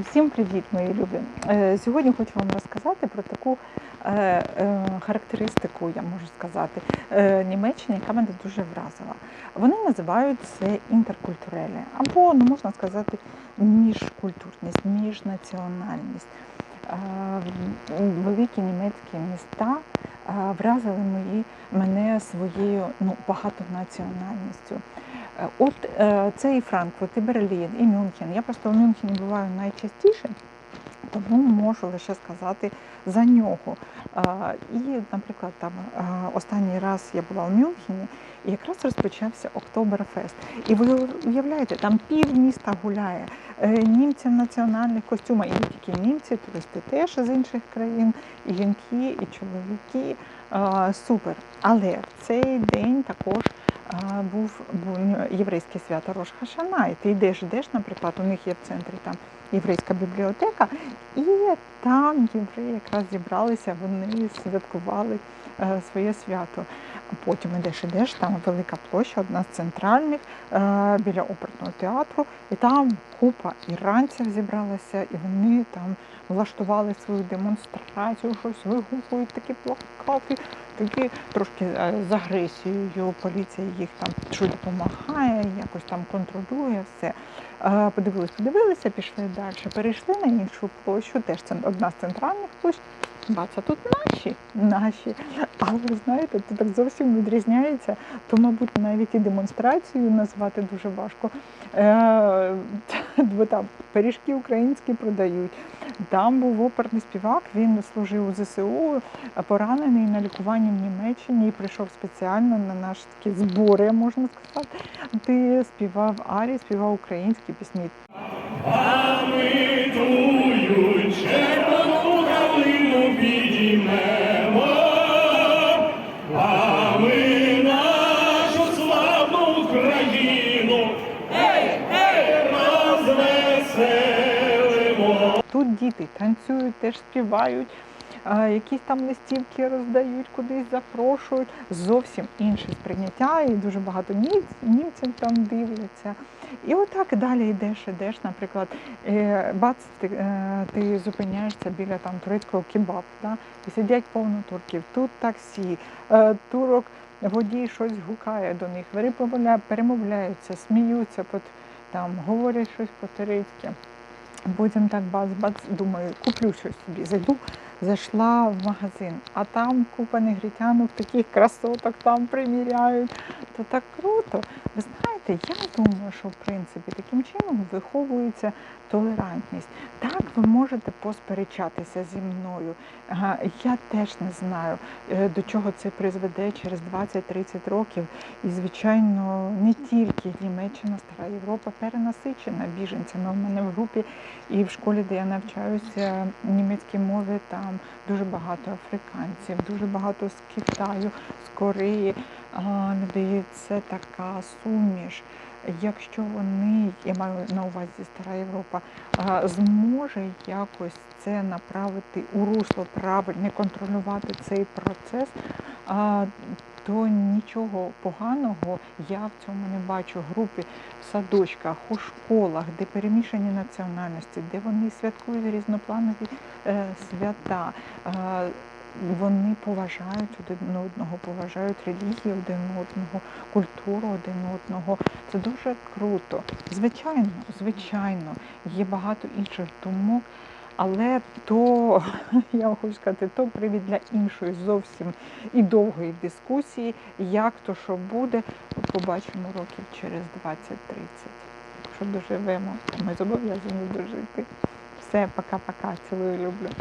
Всім привіт, мої любі. Е, Сьогодні хочу вам розказати про таку е, е, характеристику, я можу сказати, Німеччини, яка мене дуже вразила. Вони називають це інтеркультурелі, або, ну можна сказати, міжкультурність, міжнаціональність. Великі німецькі міста вразили мої, мене своєю ну, багатонаціональністю. От е, це і Франкфурт, і Берлін, і Мюнхен. Я просто в Мюнхені буваю найчастіше, тому можу лише сказати за нього. І, наприклад, там е, останній раз я була в Мюнхені, і якраз розпочався Октоберфест. І ви уявляєте, там пів міста гуляє. Е, Німці в національних костюмах, і не тільки німці, туристи теж з інших країн, і жінки, і чоловіки. Супер. Але в цей день також був, єврейське свято Рош Хашана, і ти йдеш, йдеш, наприклад, у них є в центрі там єврейська бібліотека, і там євреї якраз зібралися, вони святкували е, своє свято. Потім ідеш, ідеш, там велика площа, одна з центральних, е, біля оперного театру, і там купа іранців зібралася, і вони там влаштували свою демонстрацію, щось вигукують, такі плакати, такі трошки е, з агресією. Поліція їх там щось допомагає, якось там контролює все. Подивилися, Подивились, подивилися, пішли далі. Перейшли на іншу площу, теж це одна з центральних площ. Бац, а тут наші, наші. Але знаєте, це так зовсім відрізняється, то, мабуть, навіть і демонстрацію назвати дуже важко. Е, Бо там пиріжки українські продають. Там був оперний співак, він служив у ЗСУ, поранений на лікуванні в Німеччині і прийшов спеціально на наші такі збори, можна сказати. Ти співав арії, співав українські пісні. Діти танцюють, теж співають, якісь там листівки роздають, кудись запрошують. Зовсім інше сприйняття, і дуже багато німців, там дивляться. І отак далі йдеш, йдеш, наприклад, е, бац, ти, е, ти зупиняєшся біля там турецького кебабу, да? і сидять повно турків. Тут таксі, е, турок водій щось гукає до них, вони перемовляються, сміються, там, говорять щось по-турецьки. Потім так бац-бац, думаю, куплю щось собі. Зайду, зайшла в магазин, а там купа негритянок таких красоток там приміряють. То так круто. Ви знаєте, я думаю, що в принципі таким чином виховується толерантність. Так, ви можете посперечатися зі мною. Я теж не знаю, е, до чого це призведе через 20-30 років. І, звичайно, не тільки Німеччина, стара Європа перенасичена біженцями. У мене в групі і в школі, де я навчаюся німецькій мові, там дуже багато африканців, дуже багато з Китаю, з Кореї. Людей це така суміш. Якщо вони, я маю на увазі стара Європа, зможе якось це направити у русло правильне, контролювати цей процес, то нічого поганого я в цьому не бачу. Групи в садочках, у школах, де перемішані національності, де вони святкують різнопланові е, свята. Вони поважають один одного, поважають релігію один одного, культуру один одного. Це дуже круто. Звичайно, звичайно, є багато інших думок, але то, я хочу сказати, то привід для іншої зовсім і довгої дискусії, як то що буде, побачимо років через 20-30. Якщо доживемо, ми зобов'язані дожити. Все, пока-пока, цілую, люблю.